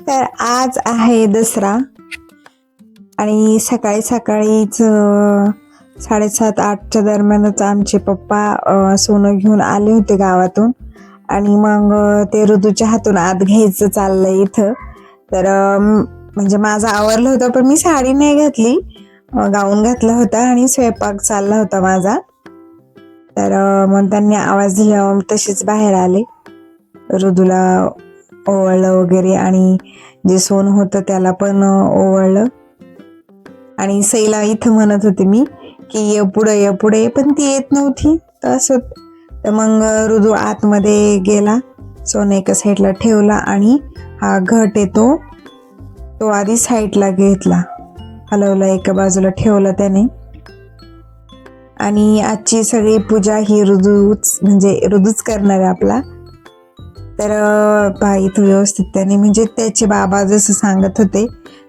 तर आज आहे दसरा. आणि सकाळी सकाळीच साडेसात आठच्या दरम्यानच आमचे पप्पा सोनं घेऊन आले होते गावातून. आणि मग ते ऋतूच्या हातून आत घ्यायचं चाललंय इथं. तर म्हणजे माझं आवरलं होतं पण मी साडी नाही घातली. गाऊन घातला होता आणि स्वयंपाक चालला होता माझा. तर मग त्यांनी आवाज दिला तशीच बाहेर आले. ऋतूला ओवाळलं वगैरे आणि जे सोन होतं त्याला पण ओवाळलं. आणि सैला इथं म्हणत होते मी की ये पुढे ये पुढे. पण ती येत नव्हती तर असं तर मग ऋदू आतमध्ये गेला सोन एका साईडला ठेवला आणि हा घट येतो तो आधी साईडला घेतला. हलवला एका बाजूला ठेवला त्याने. आणि आजची सगळी पूजा ही रुजूच म्हणजे ऋदूच करणार आहे आपला. तर भाई तो व्यवस्थित त्याने म्हणजे त्याचे बाबा जसं सांगत होते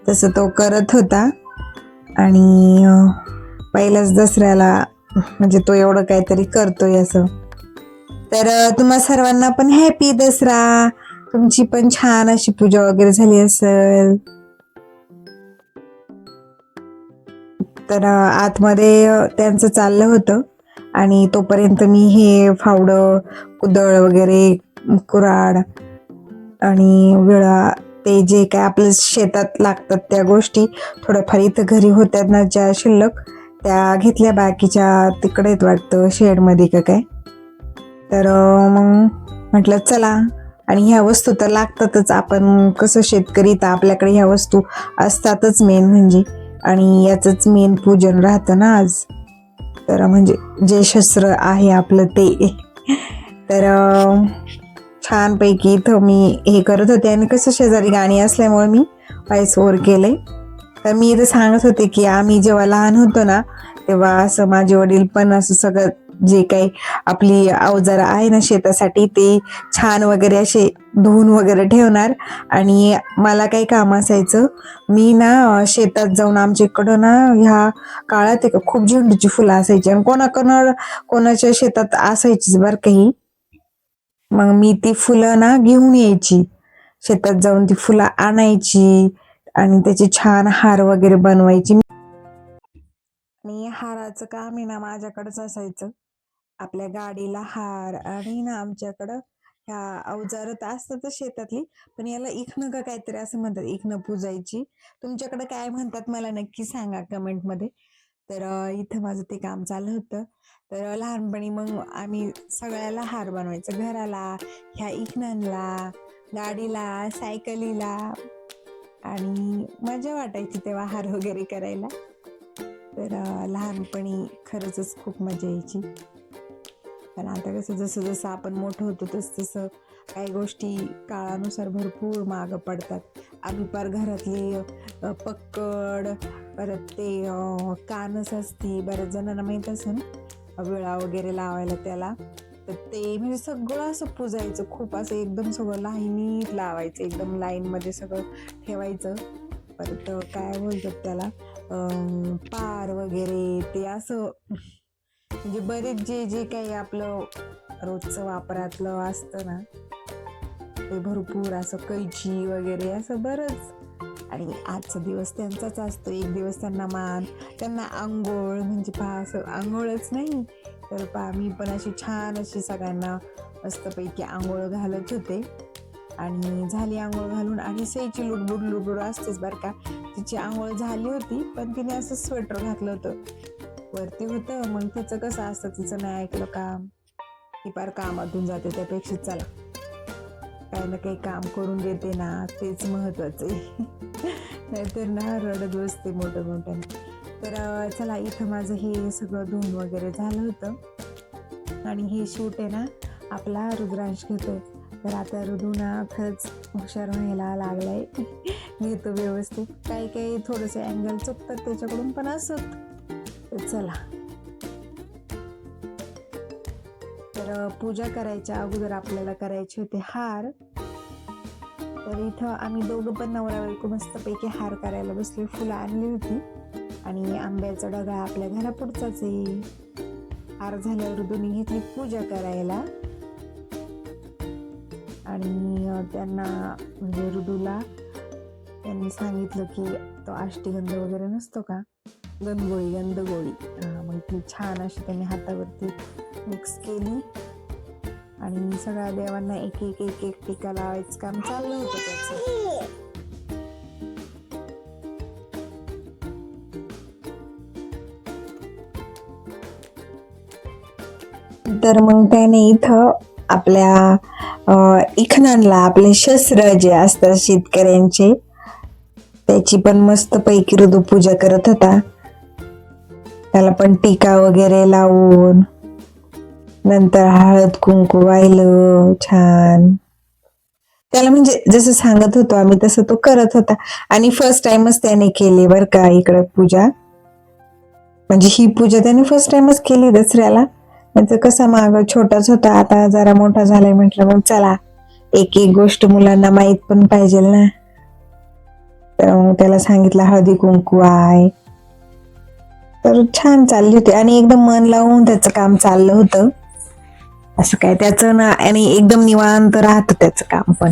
तसं तो करत होता. आणि पहिल्याच दसऱ्याला म्हणजे तो एवढं काहीतरी करतोय असं. तर तुम्हा सर्वांना पण हॅपी दसरा. तुमची पण छान अशी पूजा वगैरे झाली असेल. तर आतमध्ये त्यांचं चाललं होतं. आणि तोपर्यंत मी हे फावडं कुदळ वगैरे कुराड आणि विळा ते जे काय आपल्या शेतात लागतात त्या गोष्टी थोड्याफार इथं घरी होत्यात ना ज्या शिल्लक त्या घेतल्या बाकीच्या तिकडेच वाटतं शेडमध्ये का काय. तर मग म्हटलं चला. आणि ह्या वस्तू तर लागतातच आपण कसं शेतकरी तर आपल्याकडे ह्या वस्तू असतातच मेन म्हणजे. आणि याचंच मेन पूजन राहतं ना आज. तर म्हणजे जे शस्त्र आहे आपलं ते. तर छानपैकी इथं मी हे करत होते आणि कसं शेजारी गाणी असल्यामुळे मी व्हॉइस ओव्हर केले. तर मी इथं सांगत होते की आम्ही जेव्हा लहान होतो ना तेव्हा असं माझे वडील पण असं सगळं जे काही आपली अवजारं आहे ना शेतासाठी ते छान वगैरे असे धुवून वगैरे ठेवणार. आणि मला काही काम असायचं. मी ना शेतात जाऊन आमच्या इकडं ना ह्या काळात आहे का खूप झेंडूची फुलं असायची. आणि कोणाकोणा कोणाच्या शेतात असायचीच बरं काही मग मी ती फुलं ना घेऊन यायची. शेतात जाऊन ती फुलं आणायची आणि त्याचे छान हार वगैरे बनवायची. आणि हाराचं काम आहे ना माझ्याकडेच असायचं. आपल्या गाडीला हार आणि ना आमच्याकडं ह्या अवजार तर असतातच शेतातली पण याला इखणं का काहीतरी असं म्हणतात इखणं पुजायची. तुमच्याकडे काय म्हणतात मला नक्की सांगा कमेंटमध्ये तर इथं माझं ते काम चालू होतं. तर लहानपणी मग आम्ही सगळ्याला हार बनवायचं. घराला ह्या इखणांना गाडीला सायकलीला आणि मजा वाटायची तेव्हा हार वगैरे करायला. तर लहानपणी खरंच खूप मजा यायची. पण आता कसं जसं जसं आपण मोठं होतो तसं तसं काही गोष्टी काळानुसार भरपूर मागं पडतात. आम्ही पार घरातली पक्कड परत ते कानस असती बऱ्याच जणांना माहीत असेल विळा वगैरे लावायला त्याला. तर ते म्हणजे सगळं असं पुजायचं खूप असं एकदम सगळं लाईनीत लावायचं एकदम लाईनमध्ये सगळं ठेवायचं. परत काय बोलतात त्याला पार वगैरे ते असं म्हणजे बरेच जे जे काही आपलं रोजचं वापरातलं असतं ना ते भरपूर असं कैची वगैरे असं बरंच. आणि आजचा दिवस त्यांचाच असतो. एक दिवस त्यांना मान त्यांना आंघोळ म्हणजे पहा असं आंघोळच नाही. तर पहा मी पण अशी छान अशी सगळ्यांना मस्तपैकी आंघोळ घालत होते. आणि झाली आंघोळ घालून आणि सईची लुडबुड लुडबुड असतेच बरं का. तिची आंघोळ झाली होती पण तिने असं स्वेटर घातलं होतं. वरती होतं मग तिचं कसं असतं तिचं नाही ऐकलं काम ती पार कामातून जाते त्यापेक्षा. चला. काही ना काही काम करून देते ना तेच महत्त्वाचं आहे. नाहीतर ना रडत बसते मोठं मोठं तर चला इथं माझं हे सगळं धुवून वगैरे झालं होतं. आणि हे शूट आहे ना आपला रुद्रांश घेतो तर आता ऋतू ना खरंच हुशार व्हायला लागलाय. घेतो व्यवस्थित. काही काही थोडंसं अँगल चुकतात त्याच्याकडून पण असत. चला. पूजा करायच्या अगोदर आपल्याला करायचे होते हार. तर इथं आम्ही दोघं पण नवरा बायको मस्तपैकी हार करायला बसले फुलं आणली होती. आणि आंब्याचा डगा आपल्या घरापुढचाच आहे. हार झाल्यावर दोन्ही घेतली पूजा करायला. आणि त्यांना म्हणजे ऋदूला त्यांनी सांगितलं की तो आष्टीगंध वगैरे नसतो का? गंदगोळी गंधगोळी. मग ती छान अशी त्यांनी हातावरती मिक्स केली. आणि सगळ्या देवांना एक एक एक एक टीका लावायचं काम चाललं होतं त्याचं. तर मग त्याने इथं आपल्या अं, इखनांना आपले शस्त्र जे असतात शेतकऱ्यांचे त्याची पण मस्त पैकी ऋतू पूजा करत होता. त्याला पण टीका वगैरे लावून नंतर हळद कुंकू वाहिलं छान. त्याला म्हणजे जसं सांगत होतो आम्ही तसं तो करत होता. आणि फर्स्ट टाइमच त्याने केली बरं का इकडं पूजा. म्हणजे ही पूजा त्याने फर्स्ट टाइमच केली दसऱ्याला. म्हणजे कसा माग छोटाच होता आता जरा मोठा झालाय म्हटलं मग चला एक एक गोष्ट मुलांना माहीत पण पाहिजे ना. तर मग त्याला सांगितलं हळदी कुंकू आहे. तर छान चालली होती. आणि एकदम मन लावून त्याचं काम चाललं होतं. असं काय त्याचं ना आणि एकदम निवांत राहत त्याचं काम पण.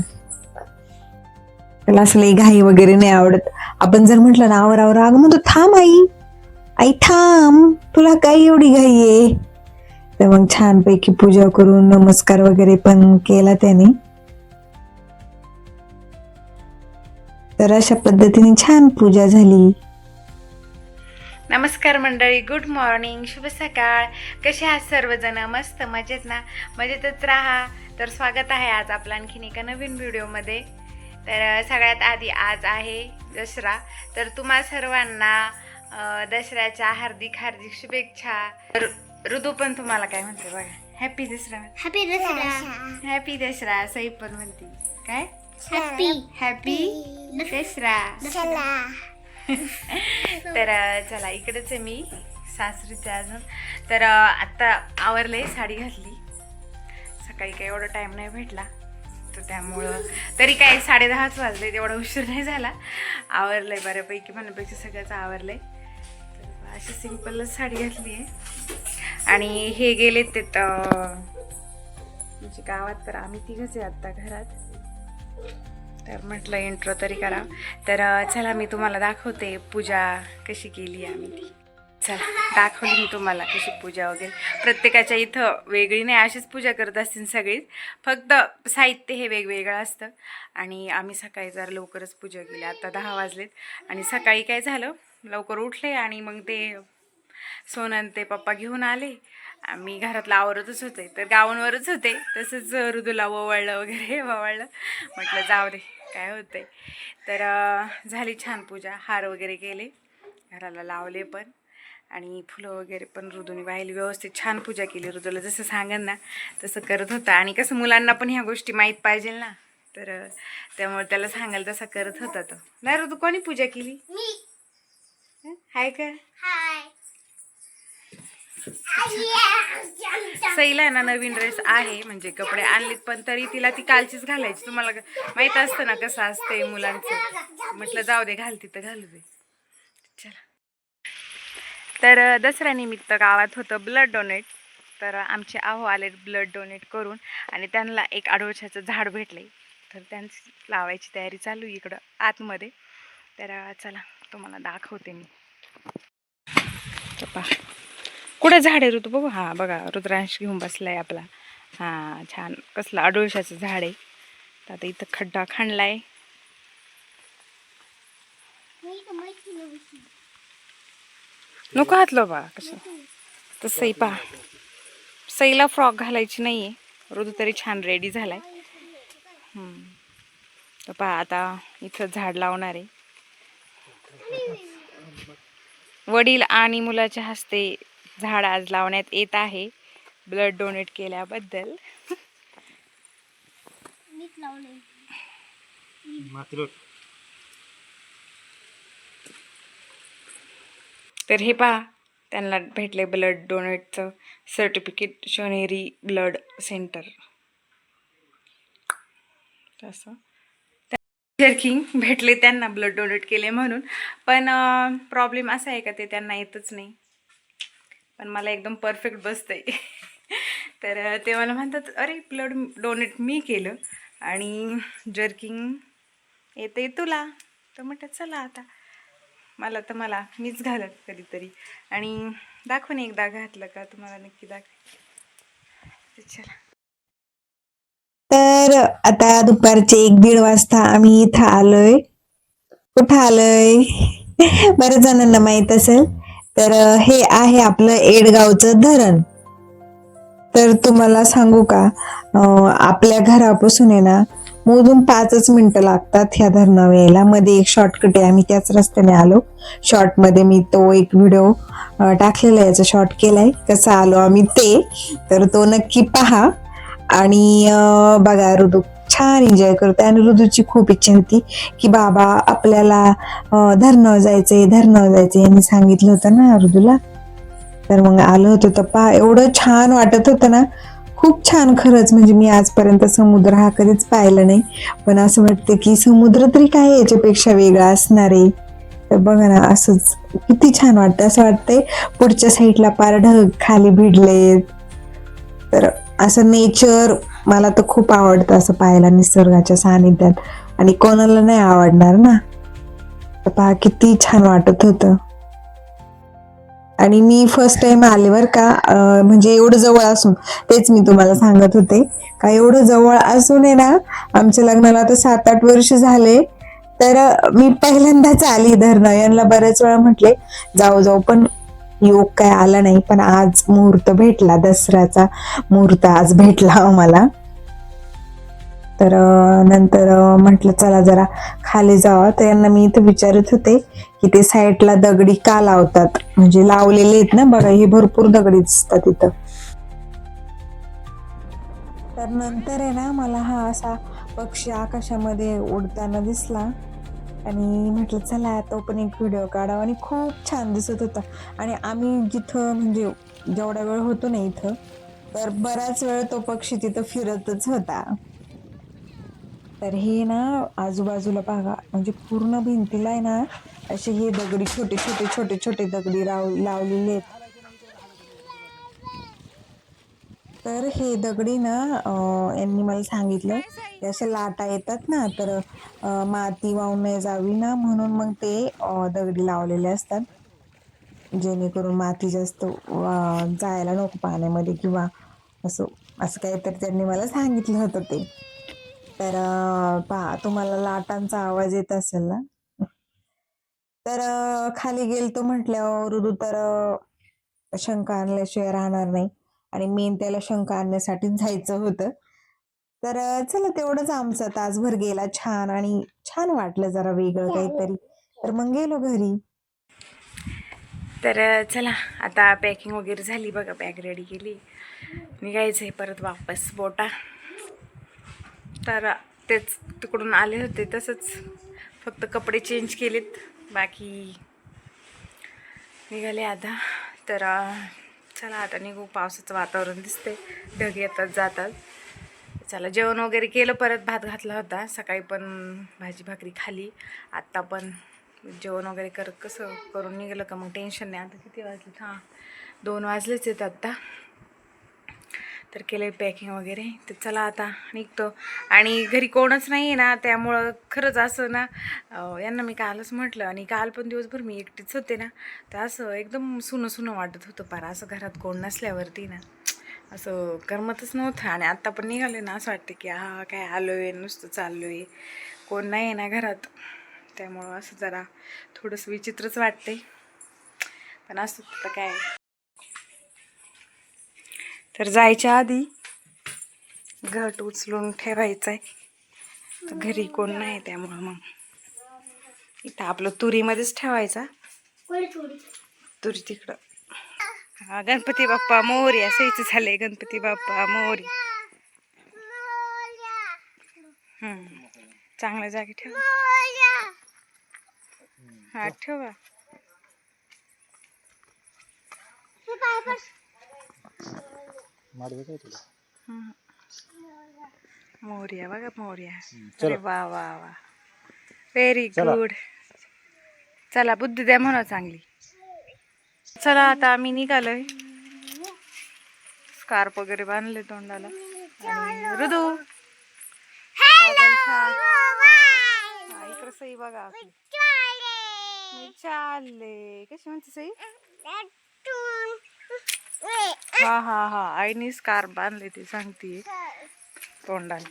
त्याला असं लई घाई वगैरे नाही आवडत. आपण जर म्हटलं ना आवर आवर अगं म्हणतो थांब आई. आई थांब. तुला काही एवढी घाई आहे? तर मग छानपैकी पूजा करून नमस्कार वगैरे पण केला त्याने. तर अशा पद्धतीने छान पूजा झाली. नमस्कार मंडळी गुड मॉर्निंग शुभ सकाळ. कसे आहात सर्वजण? मस्त मजेत ना? मजेतच राहा. तर स्वागत आहे आज आपलं आणखीन एका नवीन व्हिडिओमध्ये. तर सगळ्यात आधी आज आहे दसरा. तर तुम्हा सर्वांना दसऱ्याच्या हार्दिक हार्दिक शुभेच्छा. तर ऋतू पण तुम्हाला काय म्हणते बघा. Happy Dussehra. Happy Dussehra. Happy Dussehra Sai पण म्हणते काय? Happy happy Dussehra. दसरा. तर चला इकडेच आहे मी सासरीचे अजून. तर आत्ता आवरले साडी घातली. सकाळी काही एवढा टाईम नाही भेटला. तर त्यामुळं तरी काय साडे दहाच वाजले तेवढा उशीर नाही झाला. आवरलंय बऱ्यापैकी म्हणण्यापेक्षा सगळंच आवरलंय. तर अशी सिम्पलच साडी घातली आहे. आणि हे गेले ते म्हणजे गावात तर आम्ही तिघच आहे आत्ता घरात. तर म्हटलं इंट्रो तरी करा. तर चला मी तुम्हाला दाखवते पूजा कशी केली आम्ही ती. चला दाखवली मी तुम्हाला कशी पूजा वगैरे. प्रत्येकाच्या इथं वेगळी नाही अशीच पूजा करत असतील सगळीच. फक्त साहित्य हे वेगवेगळं असतं. आणि आम्ही सकाळी जरा लवकरच पूजा केली. आता दहा वाजलेत. आणि सकाळी काय झालं? लवकर उठले आणि मग ते सोनन ते पप्पा घेऊन आले. आम्ही घरातला आवरतच होते. तर गावांवरच होते. तसंच ऋदूला ओवाळलं वगैरे ओवाळलं. म्हटलं जाऊ दे काय होतंय? तर झाली छान पूजा. हार वगैरे केले. घराला लावले पण. आणि फुलं वगैरे पण ऋदूने वाहिली व्यवस्थित छान पूजा केली. ऋदूला जसं सांगेन ना तसं करत होता. आणि कसं मुलांना पण ह्या गोष्टी माहीत पाहिजे ना. तर त्यामुळे त्याला सांगायला तसा करत होता तो. नाही ऋतू कोणी पूजा केली? हाय का? हाय. सईला ना नवीन ड्रेस आहे म्हणजे कपडे आणलेत पण तरी तिला ती कालचीच घालायची. तुम्हाला माहीत असतं ना कसं असतंय मुलांचं. म्हटलं जाऊ दे घाल तिथं घालू दे. चला. तर दसऱ्यानिमित्त गावात होतं ब्लड डोनेट तर आमचे आहो आले ब्लड डोनेट करून आणि त्यांना एक आडोळशाचं झाड भेटलं तर त्यांची लावायची तयारी चालू आहे इकडं आतमध्ये. तर चला तुम्हाला दाखवते मी. पहा. कुठं झाड आहे ऋतू? बघू. हां बघा रुद्रांश घेऊन बसलाय आपला. हां छान. कसलं अडुळशाचं झाड आहे. तर आता इथं खड्डा खणलाय नको हातलो बा कसं? तर सई पहा सईला फ्रॉक घालायची नाही आहे ऋतू तरी छान रेडी झालाय. आहे तर पहा आता इथं झाड लावणार आहे. वडील आणि मुलाच्या हस्ते झाड आज लावण्यात येत आहे. ब्लड डोनेट केल्याबद्दल. तर हे पहा त्यांना भेटले ब्लड डोनेटचं सर्टिफिकेट शोनेरी ब्लड सेंटर तसं. जर्किंग भेटले त्यांना ब्लड डोनेट केले म्हणून. पण प्रॉब्लेम असा आहे का ते त्यांना येतच नाही? पण मला एकदम परफेक्ट बसतंय. तर ते मला म्हणतात अरे ब्लड डोनेट मी केलं आणि जर्किंग येते तुला. तर म्हटलं चला आता. मला तर मला मीच घालत कधीतरी. आणि दाखवून एकदा घातलं का तुम्हाला नक्की दाखव चला. तर आता दुपारचे एक दीड वाजता आम्ही इथं आलोय. कुठं आलोय? बऱ्याच जणांना माहीत असेल. तर हे आहे आपलं एडगावचं धरण. तर तुम्हाला सांगू का आपल्या घरापासून आहे ना मोजून पाचच मिनिटं लागतात ह्या धरणावर यायला मध्ये एक शॉर्टकट आहे आम्ही त्याच रस्त्याने आलो. शॉर्टमध्ये मी तो एक व्हिडिओ टाकलेला आहे याचा शॉर्ट केलाय. कसा आलो आम्ही ते तर तो नक्की पहा. आणि बघा ऋतू छान एन्जॉय करतो. आणि ऋतूची खूप इच्छा होती की बाबा आपल्याला अं, धरणं जायचंय धरणं जायचंय. यांनी सांगितलं होतं ना ऋतूला. तर मग आलो होतो. तर पहा एवढं छान वाटत होतं ना. खूप छान खरंच. म्हणजे मी आजपर्यंत समुद्र हा कधीच पाहिला नाही. पण असं वाटतं की समुद्र तरी काय याच्यापेक्षा वेगळा असणार आहे? तर बघा ना असंच किती छान वाटतं. असं वाटतंय पुढच्या साईडला पार ढग खाली भिडले तर असं नेचर मला तर खूप आवडतं असं पाहायला निसर्गाच्या सानिध्यात. आणि कोणाला नाही आवडणार ना. तर पहा किती छान वाटत होतं. आणि मी फर्स्ट टाइम आले बर का म्हणजे एवढं जवळ असून तेच मी तुम्हाला सांगत होते. का एवढं जवळ असून आहे ना आमच्या लग्नाला आता सात आठ वर्ष झाले. तर मी पहिल्यांदाच आली धरणं. यांना बऱ्याच वेळा म्हटले जाऊ जाऊ पण योग काय आला नाही पण आज मुहूर्त भेटला दसऱ्याचा मुहूर्त आज भेटला आम्हाला. तर नंतर म्हटलं चला जरा खाली जावं. तर यांना मी इथं विचारत होते की ते साईडला दगडी का लावतात? म्हणजे लावलेले आहेत ना बघा हे भरपूर दगडी दिसतात इथं. तर नंतर आहे ना मला हा असा पक्षी आकाशामध्ये उडताना दिसला. आणि म्हटलं चला तो पण एक व्हिडिओ काढावा. आणि खूप छान दिसत होता. आणि आम्ही जिथं म्हणजे जेवढा वेळ होतो ना इथं तर बराच वेळ तो पक्षी तिथं फिरतच होता. तर हे ना आजूबाजूला बघा म्हणजे पूर्ण भिंतीला आहे ना असे हे दगडी छोटे छोटे छोटे छोटे दगडी लाव लावलेले आहेत. तर हे दगडी ना यांनी मला सांगितलं की अशा लाटा येतात ना तर माती वाहून नाही जावी ना म्हणून मग ते दगडी लावलेले असतात. जेणेकरून माती जास्त जायला नको पाण्यामध्ये किंवा असं असं काहीतरी त्यांनी मला सांगितलं होतं ते. तर पहा तुम्हाला लाटांचा आवाज येत असेल ना? तर खाली खाली गेलतो म्हटल्यावर ऋतू तर शंका आणल्याशिवाय राहणार नाही. आणि मेन त्याला शंका आणण्यासाठी जायचं होतं. तर चला तेवढंच आमचा. तासभर गेला छान आणि छान वाटलं जरा वेगळं काहीतरी. तर मग गेलो घरी. तर चला आता पॅकिंग वगैरे झाली बघा. बॅग रेडी केली. निघायचं आहे परत वापस. बोटा. तर तेच तिकडून आले होते तसंच. फक्त कपडे चेंज केलेत. बाकी निघाले आता. तर चला आता निघू. पावसाचं वातावरण दिसते ढग येतात जातात. चला जेवण वगैरे केलं परत भात घातला होता. सकाळी पण भाजी भाकरी खाली. आत्ता पण जेवण वगैरे कर कसं करून निघालं का मग टेन्शन नाही. आता किती वाजलेत? हां दोन वाजलेच आहेत आत्ता. तर केलं पॅकिंग वगैरे. तर चला आता निघतो. आणि घरी कोणच नाही आहे ना त्यामुळं खरंच असं ना यांना मी कालच म्हटलं आणि काल पण दिवसभर मी एकटीच होते ना तर असं एकदम सुनं सुनं वाटत होतं पार. असं घरात कोण नसल्यावरती ना असं करमतच नव्हतं. आणि आत्ता पण निघाले ना असं वाटतं की हा काय आलो आहे नुसतं चाललो आहे कोण नाही आहे ना घरात. त्यामुळं असं जरा थोडंसं विचित्रच वाटते पण असं तर काय. तर जायच्या आधी घट उचलून ठेवायचं आहे तर घरी कोण नाही त्यामुळं मग. इथं आपलं तुरीमध्येच ठेवायचा. तुरी तिकडं. हा गणपती बाप्पा मोरी. असायचं झालंय गणपती बाप्पा मोरी. हम्म. चांगल्या जागी ठेवा. हा ठेवा. हम्म. मोर्या बघा मोर्या. अरे वा वा वा. व्हेरी गुड चला बुद्धी द्या म्हणा चांगली. चला आता आम्ही निघालोय. स्कार्प वगैरे बांधले तोंडाला. आणि हा, इकडं सई बघा आपली. मी चालले कशी म्हणते सई? हा हा हा. आईने स्कार्फ बांधले ते सांगते. तोंडाला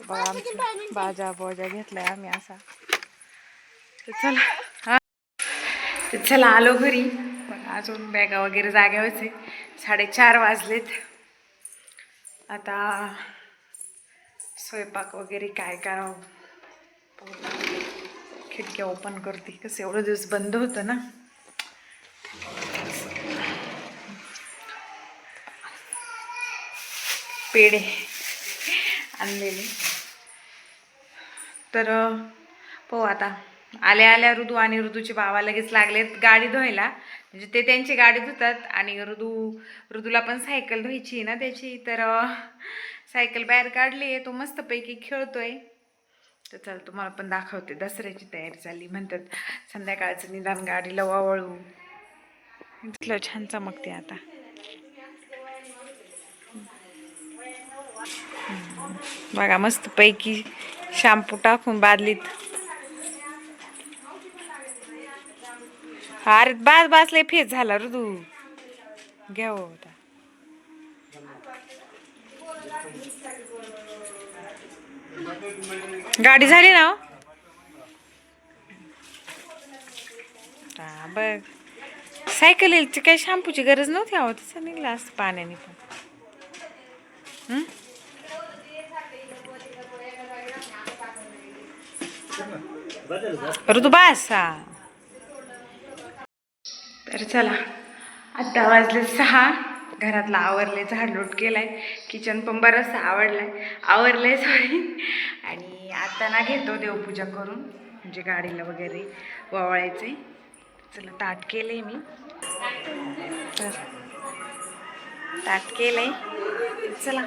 बघा आमची बाजा बोजा घेतलाय आम्ही असा. तर चला हा. तर चला आलो घरी. मग अजून बॅगा वगैरे जाग्यावरच आहे साडेचार वाजलेत. आता स्वयंपाक वगैरे काय करावं? खिडक्या ओपन करते कसं एवढं दिवस बंद होतं ना? पेढे आणलेले. तर पाहू आता. आल्या आल्या ऋतू आणि ऋतूचे बाबा लगेच लागलेत. गाडी धुवायला. म्हणजे ते त्यांची गाडी धुतात आणि ऋतू ऋतूला पण सायकल धुवायची आहे ना त्याची. तर सायकल बाहेर काढली आहे. तो मस्तपैकी खेळतोय. तर चल तुम्हाला पण दाखवते. दसऱ्याची तयारी झाली म्हणतात संध्याकाळचं निदान गाडीला वावळू. इथलं छान चमकते आता. बघा मस्त पैकी शॅम्पू टाकून बादलीत. अरे बास बासले फेस झाला ऋतू घ्या होता गाडी झाली ना हो? बघ. सायकलीची काही शॅम्पूची गरज नव्हती हवं तसं निघलं असतं पाण्याने पण. ऋतुबा असा तर चला आत्ता वाजले सहा. घरातला आवरले झाडलोट केलाय. किचन पण बरंचसं आवडलाय आवरलंय सॉरी आणि आता ना घेतो देवपूजा करून म्हणजे गाडीला वगैरे ववाळायचे चला ताट केलंय मी. तर ताट केलंय. चला.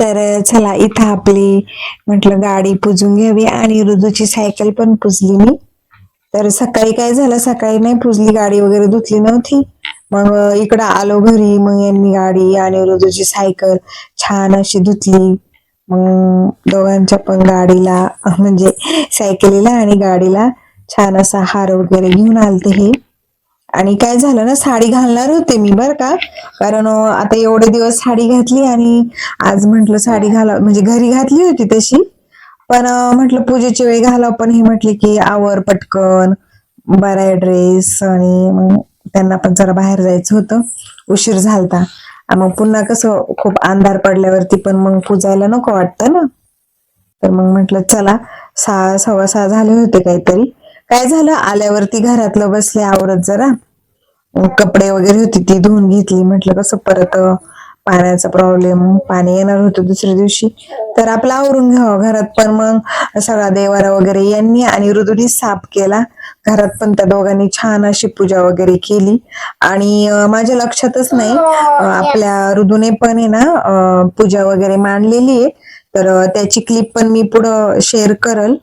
तर चला इथं आपली म्हटलं गाडी पुजून घ्यावी आणि ऋतूची सायकल पण पुजली मी. तर सकाळी काय झालं? सकाळी नाही पुजली गाडी वगैरे धुतली नव्हती. मग इकडं आलो घरी मग यांनी गाडी आणि ऋतूची सायकल छान अशी धुतली. मग दोघांच्या पण गाडीला म्हणजे सायकलीला आणि गाडीला छान असा हार वगैरे घेऊन आलते हे. आणि काय झालं ना साडी घालणार होते मी बर का. कारण आता एवढे दिवस साडी घातली आणि आज म्हंटल साडी घाला म्हणजे घरी घातली होती तशी. पण म्हटलं म्हंटल पूजेची वेळ घालाव पण हे म्हटले की आवर पटकन बरा ड्रेस आणि मग त्यांना पण जरा बाहेर जायचं होतं. उशीर झालता. मग पुन्हा कसं खूप अंधार पडल्यावरती पण मग पूजायला नको वाटतं ना. तर मग म्हटलं चला सहा सव्वा सहा झाले होते काहीतरी. काय झालं? आल्यावरती घरातलं बसले आवरत जरा. कपडे वगैरे होती ती धुवून घेतली. म्हटलं कसं परत पाण्याचा प्रॉब्लेम पाणी येणार होतं दुसऱ्या दिवशी. तर आपलं आवरून घ्यावं घरात. पण मग सगळा देवारा वगैरे यांनी आणि ऋतूनी साफ केला. घरात पण त्या दोघांनी छान अशी पूजा वगैरे केली. आणि माझ्या लक्षातच नाही आपल्या रुदूने पण आहे ना पूजा वगैरे मांडलेली आहे. तर त्याची क्लिप पण मी पुढं शेअर करल.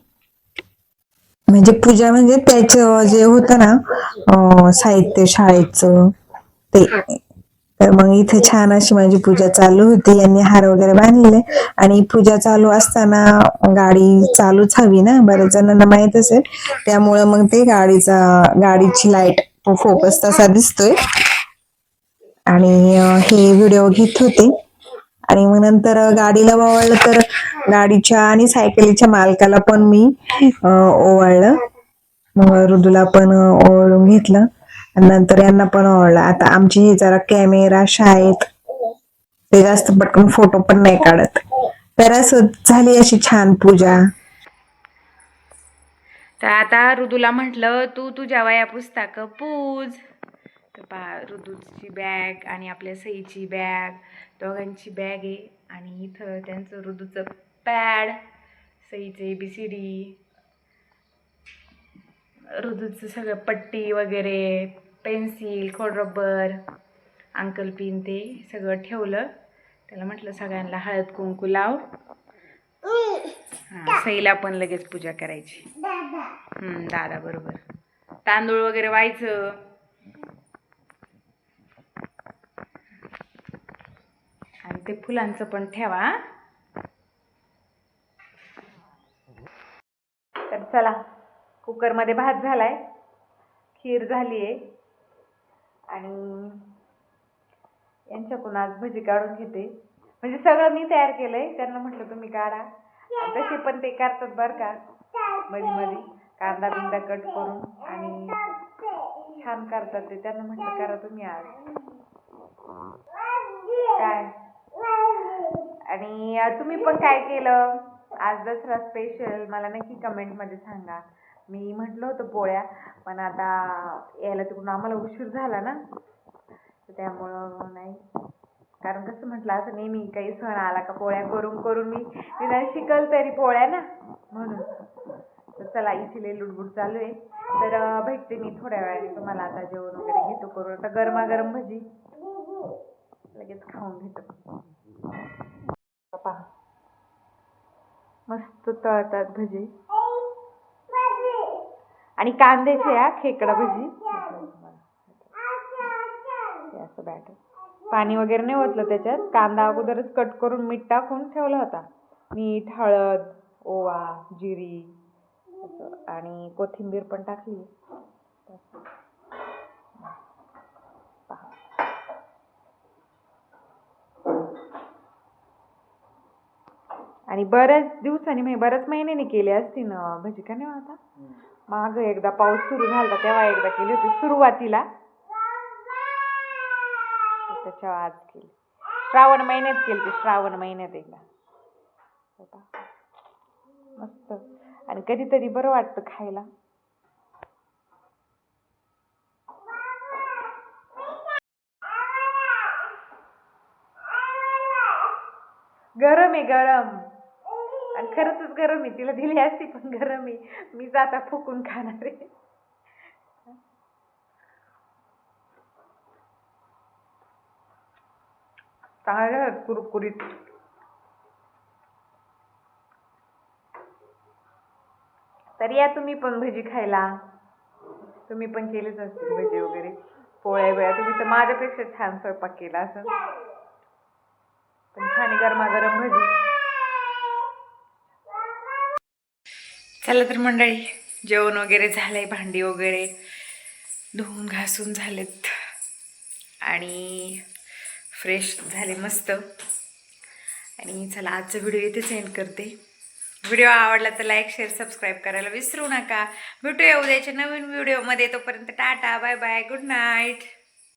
म्हणजे पूजा म्हणजे त्याचं जे होतं ना साहित्य शाळेचं ते. तर मग इथे छान अशी माझी पूजा चालू होती यांनी हार वगैरे बांधलेले. आणि पूजा चालू असताना गाडी चालूच हवी ना बऱ्याच जणांना माहीत असेल. त्यामुळं मग ते गाडीचा गाडीची लाइट फोकस तसा दिसतोय. आणि हे व्हिडिओ घेत होते. आणि मग नंतर गाडीला ओवाळलं तर गाडीच्या आणि सायकलीच्या मालकाला पण मी ओवाळलं. मग ऋदूला पण ओवाळून घेतलं. आणि नंतर यांना पण ओवाळलं. आता आमची हे जरा कॅमेरा शाळेत ते जास्त पटकन फोटो पण नाही काढत. तर असं झाली अशी छान पूजा. तर आता ऋतूला म्हटलं तू तुझ्या वया पुस्तक पूज. तर पहा ऋतूची बॅग आणि आपल्या सईची बॅग. दोघांची बॅग आहे आणि इथं त्यांचं ऋतूचं पॅड सईचे बी सी डी ऋतूचं सगळं पट्टी वगैरे पेन्सिल खोडरबर अंकल पिन ते सगळं ठेवलं. त्याला म्हटलं सगळ्यांना हळद कुंकू लाव. हां सईला पण लगेच पूजा करायची. हम्म, दादा बरोबर. तांदूळ वगैरे व्हायचं. आणि ते फुलांचं पण ठेवा तर चला कुकरमध्ये भात झाला आहे खीर झाली आहे आणि यांच्याकडून आज भजी काढून घेते. म्हणजे सगळं मी तयार केलं आहे त्यांना म्हटलं तुम्ही काढा. तसे पण ते करतात बरं का मध्ये मध्ये कांदा बिंदा कट करून आणि छान करतात ते. त्यांना म्हटलं करा तुम्ही आज. काय? आणि तुम्ही पण काय केलं? आज दसरा स्पेशल मला नक्की कमेंटमध्ये सांगा. मी म्हटलं होतं पोळ्या पण आता यायला तिकडून आम्हाला उशीर झाला ना. तर त्यामुळं नाही. कारण कसं म्हटलं असं नेहमी काही सण आला का पोळ्या करून करून मी तिला शिकल तरी पोळ्या ना. म्हणून. तर चला इथे लई लुडबुड चालू आहे. तर भेटते मी थोड्या वेळाने. तुम्हाला आता जेवण वगैरे घेतो करून. आता गरमागरम भजी. लगेच खाऊन घेतो. पहा मस्त तळतात भजी. आणि कांद्याचे या खेकडा भजी. असं बॅटर पाणी वगैरे नाही ओतलं त्याच्यात. कांदा अगोदरच कट करून मीठ टाकून ठेवला होता. मीठ हळद ओवा जिरी आणि कोथिंबीर पण टाकली पहा. आणि बऱ्याच दिवसांनी म्हणजे बऱ्याच महिन्यांनी केली असती ना भजी का नाही आता माग एकदा पाऊस सुरू झाला तेव्हा एकदा केली होती सुरुवातीला. त्याच्या त्याच्यावर आज केली. श्रावण महिन्यात केली ती श्रावण महिन्यात एकदा. मस्त. आणि कधीतरी बरं वाटतं खायला. गरम आहे गरम. आणि खरंच गरम आहे. तिला दिली असती पण गरम आहे. मी जाता फुकून खाणार आहे. चांगल्या कुरकुरीत. तर या तुम्ही पण भजी खायला. तुम्ही पण केलेच असतील भजी वगैरे. पोळ्या बिळ्या. तुम्ही तर माझ्यापेक्षा छान स्वयंपाक केला असं पण छान गरमागरम भजी. चला तर मंडळी जेवण वगैरे झालंय भांडी वगैरे धुवून घासून झालेत. आणि फ्रेश झाले मस्त. आणि चला आजचा व्हिडिओ इथेच एंड करते. व्हिडिओ आवडला तर लाईक शेअर सबस्क्राईब करायला विसरू नका. भेटूया उद्याच्या नवीन व्हिडिओमध्ये तोपर्यंत tata bye bye good night